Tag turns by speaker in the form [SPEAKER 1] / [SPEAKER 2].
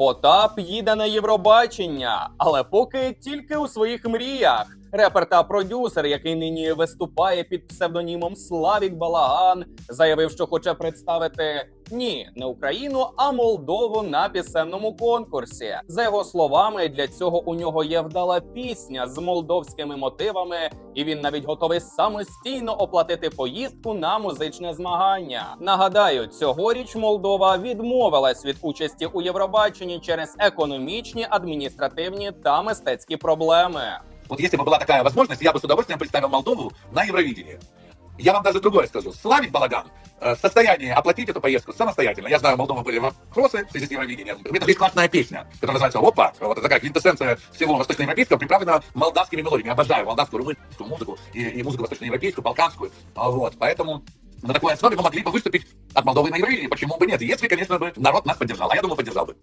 [SPEAKER 1] Потап їде на Євробачення, але поки тільки у своїх мріях. Репер та продюсер, який нині виступає під псевдонімом Славік Балаган, заявив, що хоче представити ні, не Україну, а Молдову на пісенному конкурсі. За його словами, для цього у нього є вдала пісня з молдовськими мотивами, і він навіть готовий самостійно оплатити поїздку на музичне змагання. Нагадаю, цьогоріч Молдова відмовилась від участі у Євробаченні через економічні, адміністративні та мистецькі проблеми.
[SPEAKER 2] Вот если бы была такая возможность, я бы с удовольствием представил Молдову на Евровидении. Я вам даже другое скажу. Славик Балаган э, в состоянии оплатить эту поездку самостоятельно. Я знаю, у Молдовы были вопросы в связи с Евровидением. Это есть классная песня, которая называется «Опа». Вот это такая квинтэссенция всего восточноевропейского, приправлена молдавскими мелодиями. Обожаю молдавскую, румынскую музыку и, и музыку восточноевропейскую, балканскую. А Вот, поэтому на такой основе мы могли бы выступить от Молдовы на Евровидении. Почему бы нет? Если, конечно, бы народ нас поддержал. А я думаю, поддержал бы.